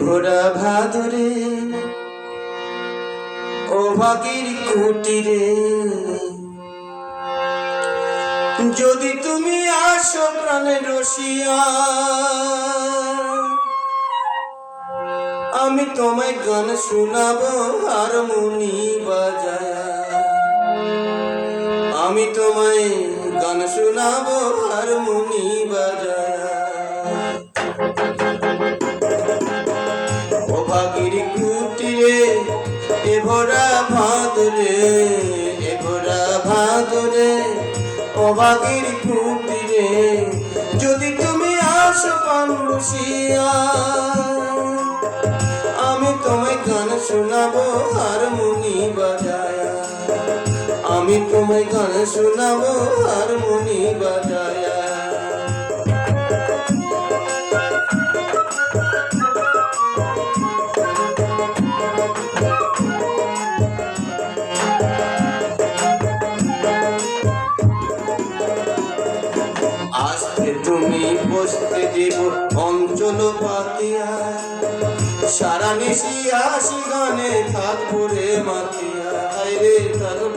ভোরা ভাদরে ও ভাগির কুটিরে যদি তুমি আসো প্রাণে রসিয়া তোমায় গান শোনাবো, হারমোনি বাজায়া। আমি তোমায় গান শোনাবো, হারমোনি বাজায়া। ও ভাগির কুটিরে, এ ভরা ভাদরে এ ভরা ভাদরে ও ভাগির কুটিরে, যদি তুমি আসো আমি আমি তোমায় গান শোনাবো হারমোনি বাজায়া। আজকে তুমি বসতে দেব অঞ্চল পাতিয়া। সারা নিশি আসি গানে থাকব রে মাতিয়া। রে থাকব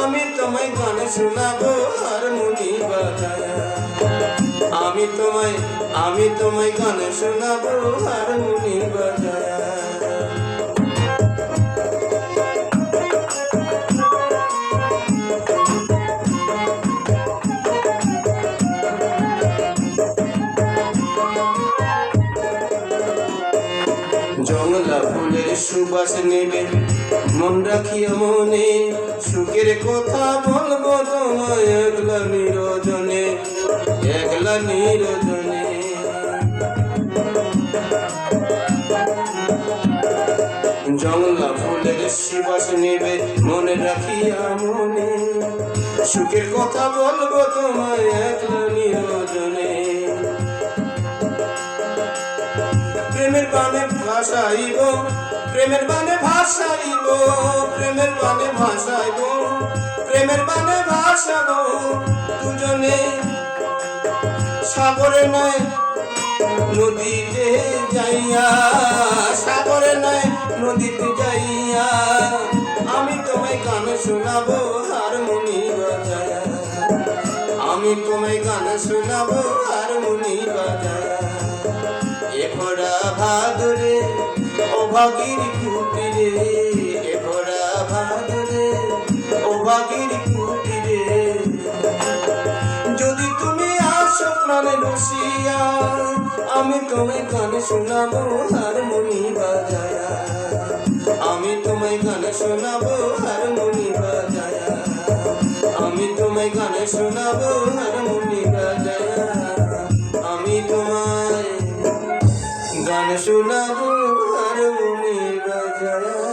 আমি তোমায় গান শোনাবো হারমোনি বাজায়া। আমি তোমায় আমি তোমায় গান শোনাবো হারমোনি বাজায়া। ফুলের সুবাস নেবে মন রাখিয়া মনে, সুখের কথা বলব তোমায় একলা নিরজনে একলা নিরজনে। জংলা ফুলের সুবাস নেবে মনে রাখিয়া মনে, সুখের কথা বলব তোমায় একলা নিরজনে। প্রেমের বানে ভাসাইব প্রেমের বানে ভাসাইব, প্রেমের বানে ভাসাইব, প্রেমের বানে ভাসাবো। দুজনে সাগরে নয়, নদীতে যাইয়া, সাগরে নয়, নদীতে যাইয়া। আমি তোমায় গান শোনাবো, হারমোনি বাজায়া। আমি তোমায় গান শোনাবো, হারমোনি বাজায়া। এ ভাদরে অভাগীর কুটিরে ভরা ভাদরে অভাগীর কুটিরে। যদি তুমি আসো প্রাণে বসিয়া, আমি তোমায় গানে শোনাবো হারমোনি বাজায়া। আমি তোমায় গানে শোনাবো হারমোনি বাজায়া। আমি তোমায় গানে শোনাবো Yeah.